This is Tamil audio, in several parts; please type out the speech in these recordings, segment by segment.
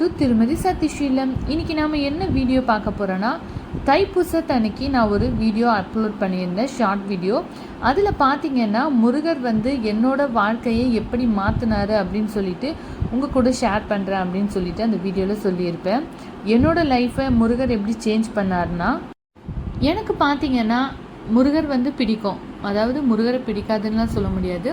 டு திருமதி சதீஷீலம் இன்னைக்கு நாம் என்ன வீடியோ பார்க்க போகிறோன்னா தைப்பூசத்தன்னைக்கு நான் ஒரு வீடியோ அப்லோட் பண்ணியிருந்தேன் ஷார்ட் வீடியோ அதில் பார்த்தீங்கன்னா முருகர் வந்து என்னோட வாழ்க்கையை எப்படி மாற்றினார் அப்படின்னு சொல்லிட்டு உங்கள் கூட ஷேர் பண்ணுறேன் அப்படின்னு சொல்லிட்டு அந்த வீடியோவில் சொல்லியிருப்பேன். என்னோட லைஃப்பை முருகர் எப்படி சேஞ்ச் பண்ணாருன்னா எனக்கு பார்த்தீங்கன்னா முருகர் வந்து பிடிக்கும். அதாவது முருகரை பிடிக்காதுன்னுலாம் சொல்ல முடியாது.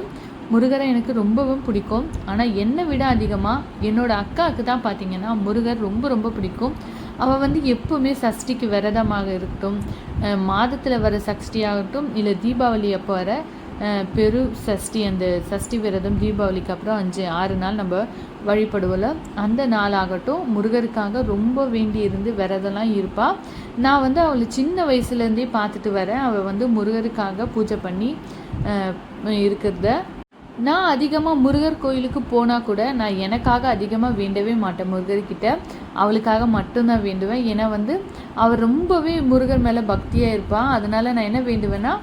முருகரை எனக்கு ரொம்பவும் பிடிக்கும். ஆனால் என்னை விட அதிகமாக என்னோட அக்காவுக்கு தான் பார்த்தீங்கன்னா முருகர் ரொம்ப ரொம்ப பிடிக்கும். அவள் வந்து எப்போவுமே சஷ்டிக்கு விரதமாக இருக்கட்டும் மாதத்தில் வர சஷ்டி ஆகட்டும் இல்லை தீபாவளி அப்போ வர பெரு சஷ்டி அந்த சஷ்டி விரதம் தீபாவளிக்கு அப்புறம் அஞ்சு ஆறு நாள் நம்ம வழிபடுவோம்ல அந்த நாள் ஆகட்டும் முருகருக்காக ரொம்ப வேண்டி இருந்து விரதம்லாம் இருப்பாள் நான் வந்து அவளை சின்ன வயசுலேருந்தே பார்த்துட்டு வரேன். அவள் வந்து முருகருக்காக பூஜை பண்ணி இருக்கிறத நான் அதிகமாக முருகர் கோயிலுக்கு போனால் கூட நான் எனக்காக அதிகமாக வேண்டவே மாட்டேன் முருகர்கிட்ட. அவளுக்காக மட்டும்தான் வேண்டுவேன். ஏன்னா வந்து அவள் ரொம்பவே முருகர் மேலே பக்தியாக இருப்பாள் அதனால நான் என்ன வேண்டுவேன்னா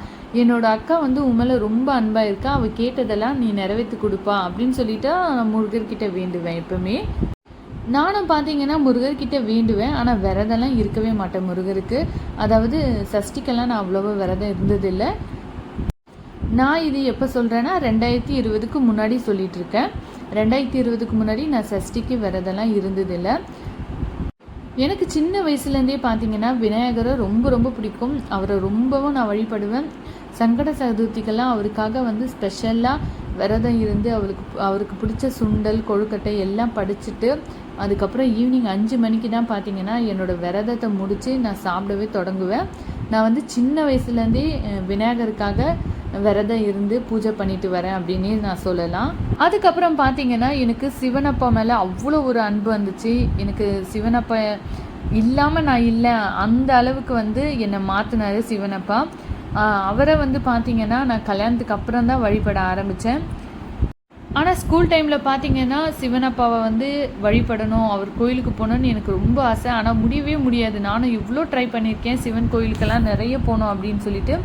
என்னோட அக்கா வந்து உன் மேலே ரொம்ப அன்பாக இருக்கா. அவள் கேட்டதெல்லாம் நீ நிறைவேற்றி கொடுப்பா அப்படின்னு சொல்லிட்டு நான் முருகர்கிட்ட வேண்டுவேன் எப்பவுமே. நானும் பார்த்தீங்கன்னா முருகர்கிட்ட வேண்டுவேன். ஆனால் விரதம்லாம் இருக்கவே மாட்டேன் முருகருக்கு. அதாவது சஷ்டிக்கெல்லாம் நான் அவ்வளோவா விரதம் இருந்ததில்லை. நான் இது எப்போ சொல்கிறேன்னா ரெண்டாயிரத்தி இருபதுக்கு முன்னாடி சொல்லிட்டு இருக்கேன் ரெண்டாயிரத்தி இருபதுக்கு முன்னாடி நான் சஷ்டிக்கு விரதம்லாம் இருந்ததில்லை. எனக்கு சின்ன வயசுலேருந்தே பார்த்தீங்கன்னா விநாயகரை ரொம்ப ரொம்ப பிடிக்கும். அவரை ரொம்பவும் நான் வழிபடுவேன். சங்கட சதுர்த்திக்கெல்லாம் அவருக்காக வந்து ஸ்பெஷலாக விரதம் இருந்து அவருக்கு அவருக்கு பிடிச்ச சுண்டல் கொழுக்கட்டை எல்லாம் படிச்சுட்டு அதுக்கப்புறம் ஈவினிங் அஞ்சு மணிக்கு தான் பார்த்தீங்கன்னா என்னோட விரதத்தை முடித்து நான் சாப்பிடவே தொடங்குவேன். நான் வந்து சின்ன வயசுலேருந்தே விநாயகருக்காக விரதம் இருந்து பூஜை பண்ணிட்டு வரேன் அப்படின்னு நான் சொல்லலாம். அதுக்கப்புறம் பார்த்தீங்கன்னா எனக்கு சிவனப்பா மேலே அவ்வளோ ஒரு அன்பு வந்துச்சு. எனக்கு சிவனப்பா இல்லாமல் நான் இல்லை. அந்த அளவுக்கு வந்து என்னை மாற்றினார் சிவனப்பா. அவரை வந்து பார்த்தீங்கன்னா நான் கல்யாணத்துக்கு அப்புறம் தான் வழிபட ஆரம்பித்தேன் ஆனால் ஸ்கூல் டைமில் பார்த்தீங்கன்னா சிவனப்பாவை வந்து வழிபடணும் அவர் கோயிலுக்கு போகணுன்னு எனக்கு ரொம்ப ஆசை. ஆனால் முடியவே முடியாது. நானும் இவ்வளோ ட்ரை பண்ணியிருக்கேன். சிவன் கோயிலுக்கெல்லாம் நிறைய போகணும் அப்படின்னு சொல்லிட்டு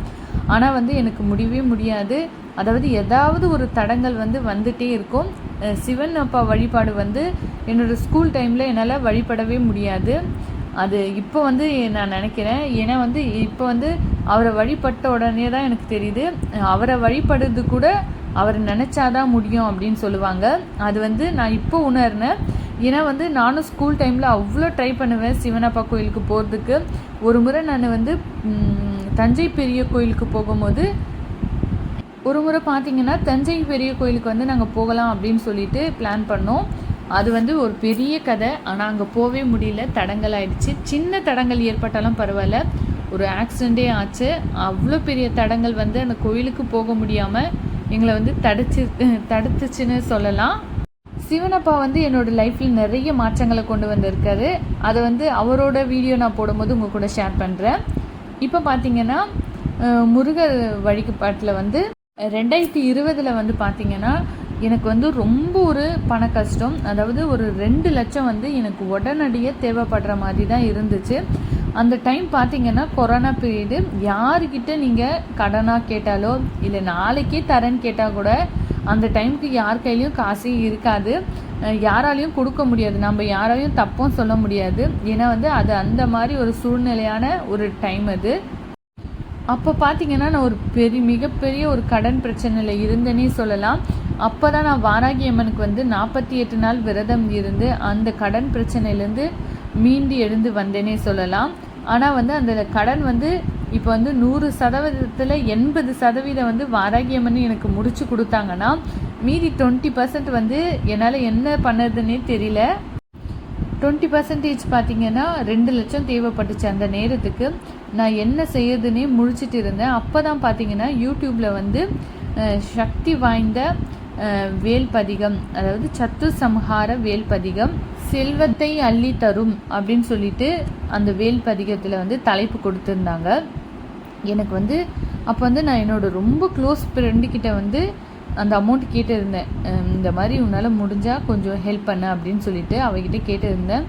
ஆனால் வந்து எனக்கு முடியவே முடியாது. அதாவது ஏதாவது ஒரு தடங்கள் வந்து வந்துட்டே இருக்கும். சிவன் அப்பா வழிபாடு வந்து என்னோடய ஸ்கூல் டைமில் என்னால் வழிபடவே முடியாது. அது இப்போ வந்து நான் நினைக்கிறேன். ஏன்னா வந்து இப்போ வந்து அவரை வழிபட்ட உடனே தான் எனக்கு தெரியுது. அவரை வழிபடுறது கூட அவர் நினச்சாதான் முடியும் அப்படின்னு சொல்லுவாங்க. அது வந்து நான் இப்போ உணர்னேன் ஏன்னா வந்து நானும் ஸ்கூல் டைமில் அவ்வளோ ட்ரை பண்ணுவேன் சிவனப்பா கோயிலுக்கு போகிறதுக்கு ஒரு முறை நான் வந்து தஞ்சை பெரிய கோயிலுக்கு போகும்போது ஒரு முறை பார்த்தீங்கன்னா தஞ்சை பெரிய கோயிலுக்கு வந்து நாங்கள் போகலாம் அப்படின்னு சொல்லிட்டு பிளான் பண்ணோம். அது வந்து ஒரு பெரிய கதை. ஆனால் அங்கே போகவே முடியல. தடங்கள் ஆயிடுச்சு. சின்ன தடங்கள் ஏற்பட்டாலும் பரவாயில்ல. ஒரு ஆக்சிடெண்ட்டே ஆச்சு. அவ்வளோ பெரிய தடங்கள் வந்து அந்த கோயிலுக்கு போக முடியாமல் எங்களை வந்து தடுச்சு தடுத்துச்சுன்னு சொல்லலாம். சிவனப்பா வந்து என்னோட லைஃப்பில் நிறைய மாற்றங்களை கொண்டு வந்திருக்காரு. அதை வந்து அவரோட வீடியோ நான் போடும்போது உங்கள் கூட ஷேர் பண்ணுறேன் இப்போ பார்த்தீங்கன்னா முருகர் வழிபாட்டில் வந்து ரெண்டாயிரத்தி இருபதில் வந்து பார்த்தீங்கன்னா எனக்கு வந்து ரொம்ப ஒரு பண கஷ்டம். அதாவது ஒரு ரெண்டு லட்சம் வந்து எனக்கு உடனடியாக தேவைப்படுற மாதிரி தான் இருந்துச்சு. அந்த டைம் பார்த்தீங்கன்னா கொரோனா பீரியடு யாருக்கிட்ட நீங்கள் கடனாக கேட்டாலோ இல்லை நாளைக்கே தரேன்னு கேட்டால் கூட அந்த டைமுக்கு யார் கையிலையும் காசே இருக்காது. யாராலையும் கொடுக்க முடியாது. நம்ம யாராலையும் தப்பும் சொல்ல முடியாது. ஏன்னா வந்து அது அந்த மாதிரி ஒரு சூழ்நிலையான ஒரு டைம் அது. அப்போ பார்த்தீங்கன்னா நான் ஒரு பெரிய மிகப்பெரிய ஒரு கடன் பிரச்சனையில் இருந்தேனே சொல்லலாம். அப்போ தான் நான் வாராகி அம்மனுக்கு வந்து நாற்பத்தி எட்டு நாள் விரதம் இருந்து அந்த கடன் பிரச்சனையிலேருந்து மீண்டு எழுந்து வந்தேனே சொல்லலாம். ஆனால் வந்து அந்த கடன் வந்து இப்போ வந்து நூறு சதவீதத்தில் எண்பது சதவீதம் வந்து வாராகி எனக்கு முடிச்சு கொடுத்தாங்கன்னா மீதி டுவெண்ட்டி பர்சன்ட் வந்து என்னால் என்ன பண்ணுறதுன்னே தெரியல. டுவெண்ட்டி பர்சன்டேஜ் பார்த்தீங்கன்னா ரெண்டு லட்சம் தேவைப்பட்டுச்சு அந்த நேரத்துக்கு. நான் என்ன செய்யறதுன்னே முழிச்சிட்டு இருந்தேன். அப்போ தான் பார்த்தீங்கன்னா யூடியூப்பில் வந்து சக்தி வாய்ந்த வேல்பதிகம் அதாவது சத்து சம்ஹார வேல்பதிகம் செல்வத்தை அள்ளி தரும் அப்படின்னு சொல்லிட்டு அந்த வேல் பதிகத்தில் வந்து தலைப்பு கொடுத்துருந்தாங்க. எனக்கு வந்து அப்போ வந்து நான் என்னோடய ரொம்ப க்ளோஸ் ஃப்ரெண்டுக்கிட்ட வந்து அந்த அமௌண்ட் கேட்டிருந்தேன். இந்த மாதிரி உன்னால் முடிஞ்சால் கொஞ்சம் ஹெல்ப் பண்ண அப்படின்னு சொல்லிட்டு அவகிட்ட கேட்டிருந்தேன்.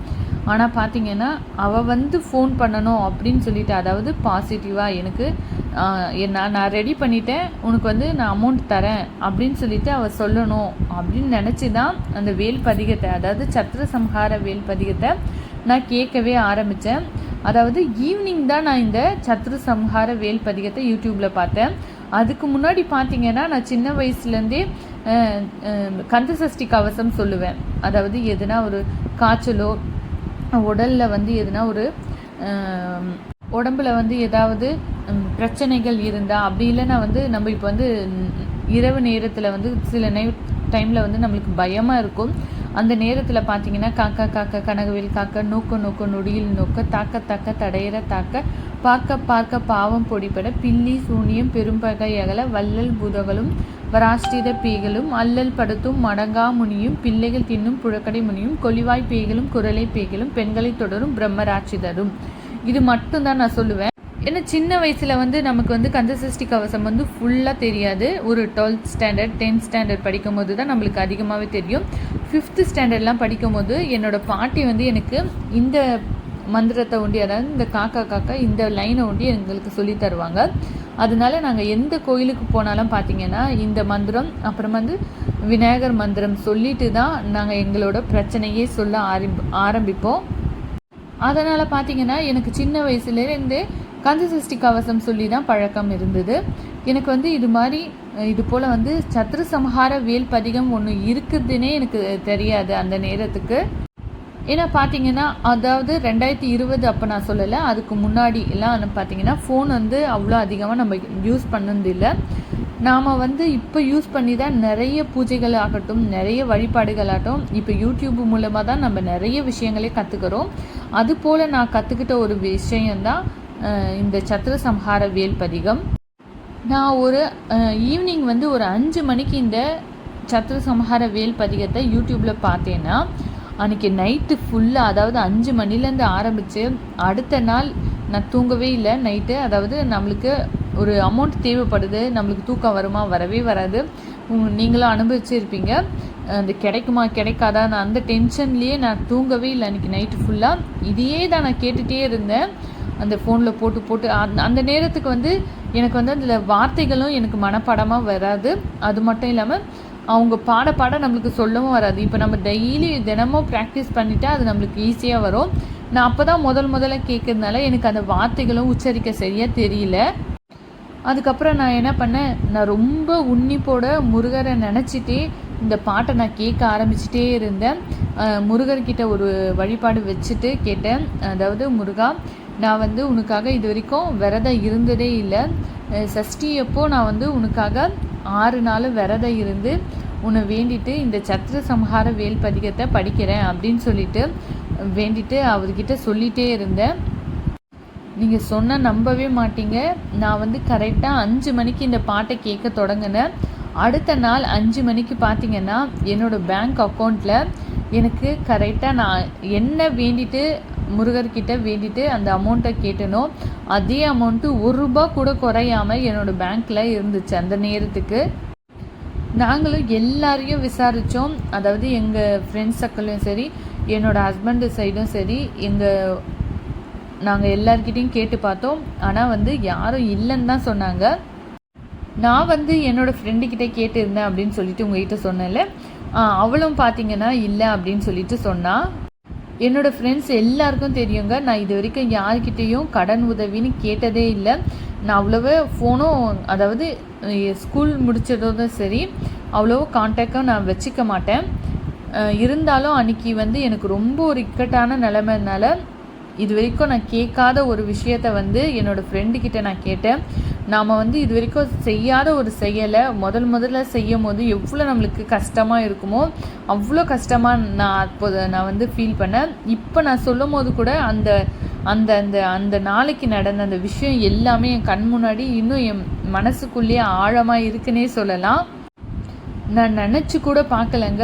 ஆனால் பார்த்தீங்கன்னா அவள் வந்து ஃபோன் பண்ணணும் அப்படின்னு சொல்லிட்டு. அதாவது பாசிட்டிவாக எனக்கு நான் நான் ரெடி பண்ணிட்டேன். உனக்கு வந்து நான் அமௌண்ட் தரேன் அப்படின்னு சொல்லிட்டு அவள் சொல்லணும் அப்படின்னு நினச்சி தான் அந்த வேல் பதிகத்தை அதாவது சத்திர சம்ஹார வேல் பதிகத்தை நான் கேட்கவே ஆரம்பித்தேன் அதாவது ஈவினிங் தான் நான் இந்த சத்ரு சம்ஹார வேல் பதிகத்தை யூடியூப்பில் பார்த்தேன். அதுக்கு முன்னாடி பார்த்தீங்கன்னா நான் சின்ன வயசுலேருந்தே அஹ், கந்த சஷ்டி கவசம் சொல்லுவேன். அதாவது எதுனா ஒரு காய்ச்சலோ உடலில் வந்து எதுனா ஒரு உடம்புல வந்து ஏதாவது பிரச்சனைகள் இருந்தால் அப்படி இல்லைன்னா வந்து நம்ம இப்போ வந்து இரவு நேரத்தில் வந்து சில நே டைமில் வந்து நம்மளுக்கு பயமாக இருக்கும். அந்த நேரத்தில் பார்த்தீங்கன்னா காக்கா காக்க கனகவேல் காக்க நோக்க நோக்க நொடியில் நோக்க தாக்க தாக்க தடையிற தாக்க பார்க்க பார்க்க பாவம் பொடிப்பட பில்லி சூனியம் பெரும்பகை அகல வள்ளல் புதகளும் வராஷ்டித பேய்களும் அல்லல் படுத்தும் மடங்கா முனியும் பிள்ளைகள் தின்னும் புழக்கடை முனியும் கொலிவாய் பேய்களும் குரலை பேய்களும் பெண்களை தொடரும் பிரம்மராட்சிதரும். இது மட்டும்தான் நான் சொல்லுவேன். ஏன்னா சின்ன வயசில் வந்து நமக்கு வந்து கந்தசஷ்டி கவசம் வந்து ஃபுல்லாக தெரியாது. ஒரு டுவெல்த் ஸ்டாண்டர்ட் டென்த் ஸ்டாண்டர்ட் படிக்கும் போது தான் நம்மளுக்கு அதிகமாகவே தெரியும். ஃபிஃப்த்து ஸ்டாண்டர்ட்லாம் படிக்கும் போது என்னோட பாட்டி வந்து எனக்கு இந்த மந்திரத்தை ஒண்டி அதாவது இந்த காக்கா காக்கா இந்த லைனை ஒண்டி எங்களுக்கு சொல்லி தருவாங்க. அதனால நாங்கள் எந்த கோயிலுக்கு போனாலும் பார்த்தீங்கன்னா இந்த மந்திரம் அப்புறம் வந்து விநாயகர் மந்திரம் சொல்லிட்டு தான் நாங்கள் எங்களோட பிரச்சனையே சொல்ல ஆரம்பி ஆரம்பிப்போம். அதனால் பார்த்தீங்கன்னா எனக்கு சின்ன வயசுலேருந்தே கந்தசஷ்டி கவசம் சொல்லி தான் பழக்கம் இருந்தது. எனக்கு வந்து இது மாதிரி இது போல் வந்து சத்ரு சம்ஹார வேல் பதிகம் ஒன்று இருக்குதுன்னே எனக்கு தெரியாது அந்த நேரத்துக்கு. ஏன்னா பார்த்தீங்கன்னா அதாவது ரெண்டாயிரத்தி இருபது அப்போ நான் சொல்லலை அதுக்கு முன்னாடி எல்லாம் பார்த்தீங்கன்னா ஃபோன் வந்து அவ்வளோ அதிகமாக நம்ம யூஸ் பண்ணதில்லை. நாம் வந்து இப்போ யூஸ் பண்ணி தான் நிறைய பூஜைகள் ஆகட்டும் நிறைய வழிபாடுகள் ஆகட்டும் இப்போ யூடியூப் மூலமாக தான் நம்ம நிறைய விஷயங்களே கற்றுக்கிறோம் அது போல் நான் கற்றுக்கிட்ட ஒரு விஷயந்தான் இந்த சத்திர சம்ஹார வேல் பதிகம். நான் ஒரு ஈவினிங் வந்து ஒரு அஞ்சு மணிக்கு இந்த சத்ரு சம்ஹார வேல் பதிகத்தை யூடியூப்பில் பார்த்தேன்னா அன்றைக்கி நைட்டு ஃபுல்லாக அதாவது அஞ்சு மணிலேருந்து ஆரம்பித்து அடுத்த நாள் நான் தூங்கவே இல்லை நைட்டு அதாவது நம்மளுக்கு ஒரு அமௌண்ட் தேவைப்படுது நம்மளுக்கு தூக்கம் வருமா வரவே வராது. நீங்களும் அனுபவிச்சிருப்பீங்க. அந்த கிடைக்குமா கிடைக்காதா நான் அந்த டென்ஷன்லேயே நான் தூங்கவே இல்லை அன்றைக்கி நைட்டு ஃபுல்லாக இதையே தான் நான் கேட்டுகிட்டே இருந்தேன். அந்த ஃபோனில் போட்டு போட்டு அந்த அந்த நேரத்துக்கு வந்து எனக்கு வந்து அதில் வார்த்தைகளும் எனக்கு மனப்பாடமாக வராது. அது மட்டும் இல்லாமல் அவங்க பாட பாட நம்மளுக்கு சொல்லவும் வராது. இப்போ நம்ம டெய்லி தினமும் ப்ராக்டிஸ் பண்ணிட்டா அது நம்மளுக்கு ஈஸியாக வரும். நான் அப்போ தான் முதல் முதல்ல கேட்கறதுனால எனக்கு அந்த வார்த்தைகளும் உச்சரிக்க சரியாக தெரியல. அதுக்கப்புறம் நான் என்ன பண்ணேன்? நான் ரொம்ப உன்னிப்போட முருகரை நினச்சிட்டே இந்த பாட்டை நான் கேட்க ஆரம்பிச்சிட்டே இருந்தேன். முருகர்கிட்ட ஒரு வழிபாடு வச்சுட்டு கேட்டேன். அதாவது முருகா நான் வந்து உனக்காக இது வரைக்கும் விரதம் இருந்ததே இல்லை. சஷ்டி அப்போ நான் வந்து உனக்காக ஆறு நாள் விரதம் இருந்து உன்னை வேண்டிட்டு இந்த சத்ர சம்ஹார வேல் பதிகத்தை படிக்கிறேன் அப்படின்னு சொல்லிட்டு வேண்டிட்டு அவர்கிட்ட சொல்லிட்டே இருந்தேன். நீங்கள் சொன்ன நம்பவே மாட்டீங்க. நான் வந்து கரெக்டாக அஞ்சு மணிக்கு இந்த பாட்டை கேட்க தொடங்கினேன். அடுத்த நாள் அஞ்சு மணிக்கு பார்த்தீங்கன்னா என்னோடய பேங்க் அக்கௌண்ட்டில் எனக்கு கரெக்டாக நான் என்ன வேண்டிட்டு முருகர்கிட்ட வேண்டிட்டு அந்த அமௌண்ட்டை கேட்டனோ அதே அமௌண்ட்டு ஒரு ரூபா கூட குறையாமல் என்னோடய பேங்க்கில் இருந்துச்சு அந்த நேரத்துக்கு. நாங்களும் எல்லாரையும் விசாரித்தோம் அதாவது எங்கள் ஃப்ரெண்ட்ஸ் சர்க்கிளையும் சரி என்னோடய ஹஸ்பண்டு சைடும் சரி எங்கள் நாங்கள் எல்லார்கிட்டையும் கேட்டு பார்த்தோம். ஆனால் வந்து யாரும் இல்லைன்னு தான் சொன்னாங்க. நான் வந்து என்னோடய ஃப்ரெண்டுக்கிட்ட கேட்டிருந்தேன் அப்படின்னு சொல்லிட்டு உங்ககிட்ட சொன்னேன்ல. அவளும் பார்த்தீங்கன்னா இல்லை அப்படின்னு சொல்லிட்டு சொன்னான் என்னோடய ஃப்ரெண்ட்ஸ் எல்லாருக்கும் தெரியுங்க. நான் இது வரைக்கும் யார்கிட்டேயும் கடன் உதவின்னு கேட்டதே இல்லை. நான் அவ்வளோவா ஃபோனும் அதாவது ஸ்கூல் முடிச்சதும் சரி அவ்வளோ கான்டாக்டும் நான் வச்சுக்க மாட்டேன். இருந்தாலும் அன்னைக்கு வந்து எனக்கு ரொம்ப ஒரு இக்கட்டான நிலைமைனால இது வரைக்கும் நான் கேட்காத ஒரு விஷயத்த வந்து என்னோடய ஃப்ரெண்டுக்கிட்ட நான் கேட்டேன். நாம் வந்து இது வரைக்கும் செய்யாத ஒரு செயலை முதல் முதல்ல செய்யும் போது எவ்வளோ நம்மளுக்கு கஷ்டமாக இருக்குமோ அவ்வளோ கஷ்டமாக நான் அப்போது நான் வந்து ஃபீல் பண்ணேன். இப்போ நான் சொல்லும் போது கூட அந்த அந்த அந்த அந்த நாளைக்கு நடந்த அந்த விஷயம் எல்லாமே என் கண் முன்னாடி இன்னும் என் மனசுக்குள்ளேயே ஆழமாக இருக்குன்னே சொல்லலாம். நான் நினச்சி கூட பார்க்கலங்க.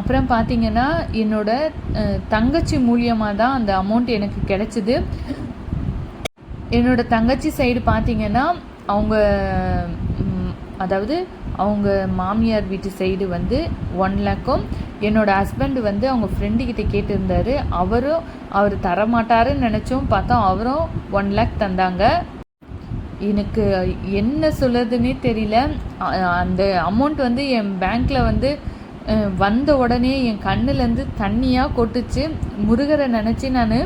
அப்புறம் பார்த்தீங்கன்னா என்னோட தங்கச்சி மூலியமாக தான் அந்த அமௌண்ட் எனக்கு கிடைச்சிது. என்னோட தங்கச்சி சைடு பார்த்தீங்கன்னா அவங்க அதாவது அவங்க மாமியார் வீட்டு சைடு வந்து ஒன் லேக்கும் என்னோடய ஹஸ்பண்ட் வந்து அவங்க ஃப்ரெண்டுக்கிட்ட கேட்டிருந்தார் கேட்டிருந்தாரு. அவரும் அவர் தரமாட்டாருன்னு நினச்சோம் பார்த்தா அவரும் ஒன் லேக் தந்தாங்க. எனக்கு என்ன சொல்லுறதுன்னே தெரியல. அந்த அமௌண்ட் வந்து என் பேங்க்கில் வந்து வந்த உடனே என் கண்ணுலேருந்து தண்ணியாக கொட்டுச்சு. முருகரை நினச்சி நான்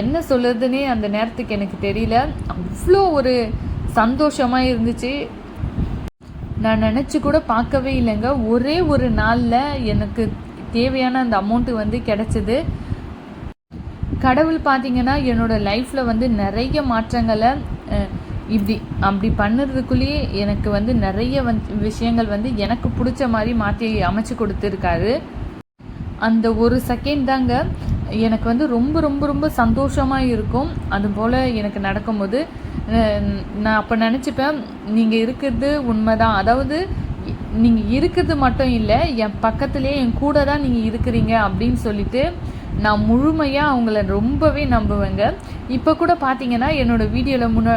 என்ன சொல்லுறதுனே அந்த நேரத்துக்கு எனக்கு தெரியல. அவ்வளோ ஒரு சந்தோஷமாக இருந்துச்சு. நான் நினச்சி கூட பார்க்கவே இல்லைங்க. ஒரே ஒரு நாளில் எனக்கு தேவையான அந்த அமௌண்ட்டு வந்து கிடச்சிது. கடவுள் பார்த்தீங்கன்னா என்னோடய லைஃப்பில் வந்து நிறைய மாற்றங்களை இப்படி அப்படி பண்ணுறதுக்குள்ளேயே எனக்கு வந்து நிறைய வந் விஷயங்கள் வந்து எனக்கு பிடிச்ச மாதிரி மாற்றி அமைச்சு கொடுத்துருக்காரு. அந்த ஒரு செகண்ட் தாங்க எனக்கு வந்து ரொம்ப ரொம்ப ரொம்ப சந்தோஷமாக இருக்கும். அதுபோல் எனக்கு நடக்கும்போது நான் அப்போ நினச்சிப்பேன் நீங்கள் இருக்கிறது உண்மைதான். அதாவது நீங்கள் இருக்கிறது மட்டும் இல்லை என் பக்கத்துலேயே என் கூட தான் நீங்கள் இருக்கிறீங்க அப்படின்னு சொல்லிட்டு நான் முழுமையாக அவங்கள ரொம்பவே நம்புவேங்க. இப்போ கூட பார்த்தீங்கன்னா என்னோடய வீடியோவில் முன்ன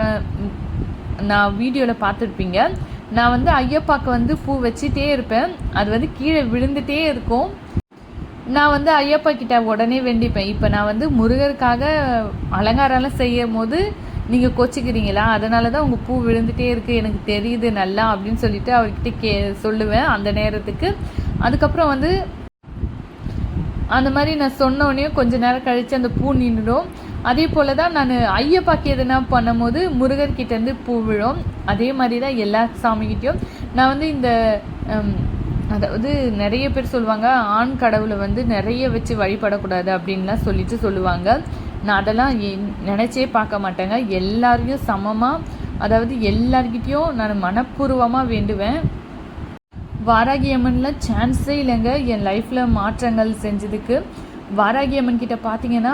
நான் வீடியோவில் பார்த்துருப்பீங்க நான் வந்து ஐயப்பாக்கு வந்து பூ வச்சுட்டே இருப்பேன். அது வந்து கீழே விழுந்துட்டே இருக்கும். நான் வந்து ஐயப்பா கிட்ட உடனே வேண்டிப்பேன். இப்போ நான் வந்து முருகருக்காக அலங்காரம்லாம் செய்யும் போது நீங்கள் கொச்சிக்கிறீங்களா? அதனால தான் உங்கள் பூ விழுந்துட்டே இருக்குது எனக்கு தெரியுது நல்லா அப்படின்னு சொல்லிட்டு அவர்கிட்ட கே சொல்லுவேன் அந்த நேரத்துக்கு. அதுக்கப்புறம் வந்து அந்த மாதிரி நான் சொன்னோடனே கொஞ்ச நேரம் கழித்து அந்த பூ நின்றுடும். அதே போல் தான் நான் ஐயப்பாக்கு எதுனா பண்ணும்போது முருகர்கிட்டேருந்து பூ விழும். அதே மாதிரி தான் எல்லா சாமிகிட்டேயும். நான் வந்து இந்த அதாவது நிறைய பேர் சொல்லுவாங்க ஆண் கடவுளை வந்து நிறைய வச்சு வழிபடக்கூடாது அப்படின்லாம் சொல்லிட்டு சொல்லுவாங்க. நான் அதெல்லாம் என்- பார்க்க மாட்டேங்க. எல்லாரையும் சமமாக அதாவது எல்லார்கிட்டேயும் நான் மனப்பூர்வமாக வேண்டுவேன். வாராகி சான்ஸே இல்லைங்க. என் லைஃப்பில் மாற்றங்கள் செஞ்சதுக்கு. வாராகி அம்மன் கிட்ட பார்த்தீங்கன்னா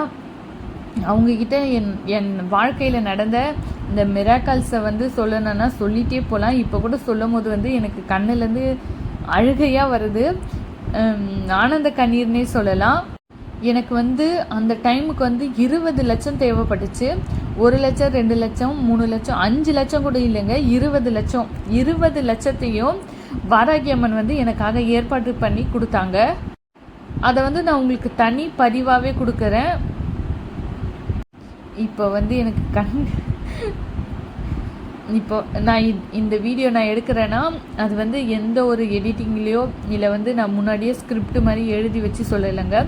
அவங்கக்கிட்ட என் என் வாழ்க்கையில் நடந்த இந்த மிராக்கல்ஸை வந்து சொல்லணும்னா சொல்லிட்டே போகலாம் இப்போ கூட சொல்லும் போது வந்து எனக்கு கண்ணுலேருந்து அழுகையாக வருது. ஆனந்த கண்ணீர்னே சொல்லலாம். எனக்கு வந்து அந்த டைமுக்கு வந்து இருபது லட்சம் தேவைப்பட்டுச்சு. ஒரு லட்சம் ரெண்டு லட்சம் மூணு லட்சம் அஞ்சு லட்சம் கூட இல்லைங்க. இருபது லட்சம். இருபது லட்சத்தையும் வாராகி அம்மன் வந்து எனக்காக ஏற்பாடு பண்ணி கொடுத்தாங்க. அதை வந்து நான் உங்களுக்கு தனி பதிவாகவே கொடுக்குறேன். இப்போ வந்து எனக்கு கண் இப்போ நான் இந்த வீடியோ நான் எடுக்கிறேன்னா அது வந்து எந்த ஒரு எடிட்டிங்லேயோ இல்லை வந்து நான் முன்னாடியே ஸ்கிரிப்ட் மாதிரி எழுதி வச்சு சொல்லலைங்க.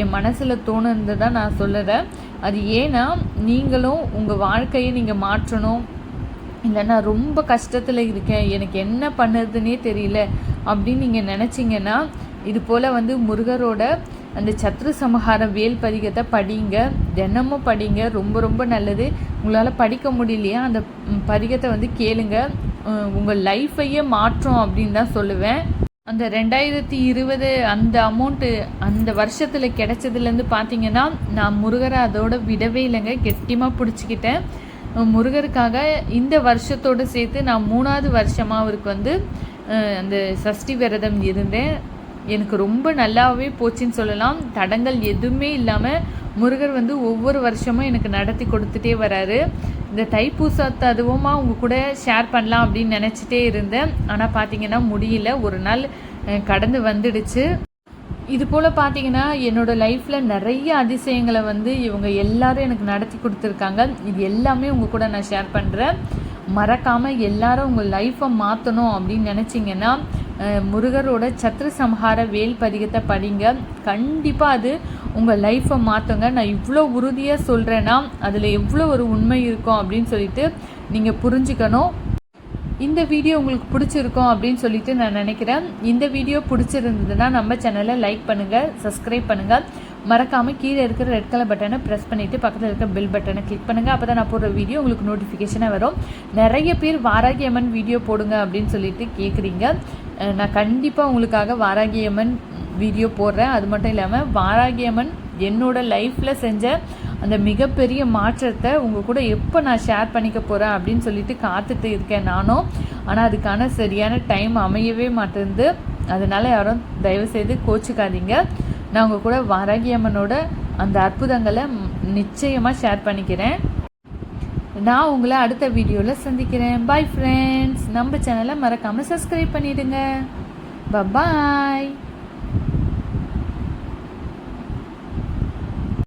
என் மனசில் தோணுந்து தான் நான் சொல்லுறேன். அது ஏன்னா நீங்களும் உங்கள் வாழ்க்கையை நீங்கள் மாற்றணும். இல்லைன்னா ரொம்ப கஷ்டத்தில் இருக்கேன். எனக்கு என்ன பண்ணுறதுனே தெரியல. அப்படின்னு நீங்கள் நினச்சிங்கன்னா இது போல் வந்து முருகரோட அந்த சத்ரு சமஹாரம் வேல் பதிகத்தை படிங்க தினமும் படிங்க ரொம்ப ரொம்ப நல்லது. உங்களால் படிக்க முடியலையா? அந்த பதிகத்தை வந்து கேளுங்க. உங்கள் லைஃப்பையே மாற்றும் அப்படின்னு தான் சொல்லுவேன். அந்த ரெண்டாயிரத்தி இருபது அந்த அமௌண்ட்டு அந்த வருஷத்தில் கிடைச்சதுலேருந்து பார்த்தீங்கன்னா நான் முருகரை அதோட விடவே இல்லைங்க. கெட்டியமாக பிடிச்சிக்கிட்டேன். முருகருக்காக இந்த வருஷத்தோடு சேர்த்து நான் மூணாவது வருஷமாக அவருக்கு வந்து அந்த சஷ்டி விரதம் இருந்தேன். எனக்கு ரொம்ப நல்லாவே போச்சுன்னு சொல்லலாம். தடங்கள் எதுவுமே இல்லாமல் முருகர் வந்து ஒவ்வொரு வருஷமும் எனக்கு நடத்தி கொடுத்துட்டே வராரு. இந்த தைப்பூசத்தை அதுவுமா உங்கள் கூட ஷேர் பண்ணலாம் அப்படின்னு நினச்சிட்டே இருந்தேன். ஆனால் பார்த்தீங்கன்னா முடியல. ஒரு நாள் கடந்து வந்துடுச்சு. இது போல் பார்த்தீங்கன்னா என்னோட லைஃப்பில் நிறைய அதிசயங்களை வந்து இவங்க எல்லாரும் எனக்கு நடத்தி கொடுத்துருக்காங்க. இது எல்லாமே உங்கள் கூட நான் ஷேர் பண்ணுறேன் மறக்காமல் எல்லாரும் உங்கள் லைஃப்பை மாற்றணும் அப்படின்னு நினச்சிங்கன்னா முருகரோட சத்ரு சம்ஹார வேல் பதிகத்தை படிங்க. கண்டிப்பாக அது உங்கள் லைஃப்பை மாற்றுங்க நான் இவ்வளோ உறுதியாக சொல்கிறேன்னா அதில் எவ்வளோ ஒரு உண்மை இருக்கும் அப்படின்னு சொல்லிட்டு நீங்கள் புரிஞ்சுக்கணும். இந்த வீடியோ உங்களுக்கு பிடிச்சிருக்கும் அப்படின்னு சொல்லிட்டு நான் நினைக்கிறேன். இந்த வீடியோ பிடிச்சிருந்ததுன்னா நம்ம சேனலை லைக் பண்ணுங்கள் சப்ஸ்கிரைப் பண்ணுங்கள் மறக்காமல் கீழே இருக்கிற ரெட் கலர் பட்டனை ப்ரெஸ் பண்ணிவிட்டு பக்கத்தில் இருக்கிற பெல் பட்டனை கிளிக் பண்ணுங்கள் அப்போ தான் நான் போடுற வீடியோ உங்களுக்கு நோட்டிஃபிகேஷனாக வரும். நிறைய பேர் வாராகி அம்மன் வீடியோ போடுங்க அப்படின்னு சொல்லிட்டு கேட்குறீங்க நான் கண்டிப்பாக உங்களுக்காக வாராகி அம்மன் வீடியோ போடுறேன். அது மட்டும் இல்லாமல் வாராகி அம்மன் என்னோட லைஃப்பில் செஞ்ச அந்த மிகப்பெரிய மாற்றத்தை உங்கள் கூட எப்போ நான் ஷேர் பண்ணிக்க போகிறேன் அப்படின்னு சொல்லிட்டு காத்துட்டு இருக்கேன் நானும். ஆனால் அதுக்கான சரியான டைம் அமையவே மாட்டேங்குது. அதனால யாரும் தயவுசெய்து கோச்சிக்காதீங்க. நான் உங்கள் கூட வாராகி அம்மனோட அந்த அற்புதங்களை நிச்சயமாக ஷேர் பண்ணிக்கிறேன். நான் உங்களை அடுத்த வீடியோவில் சந்திக்கிறேன். பாய் ஃப்ரெண்ட்ஸ் நம்ம சேனலை மறக்காமல் சப்ஸ்கிரைப் பண்ணிவிடுங்க பாய்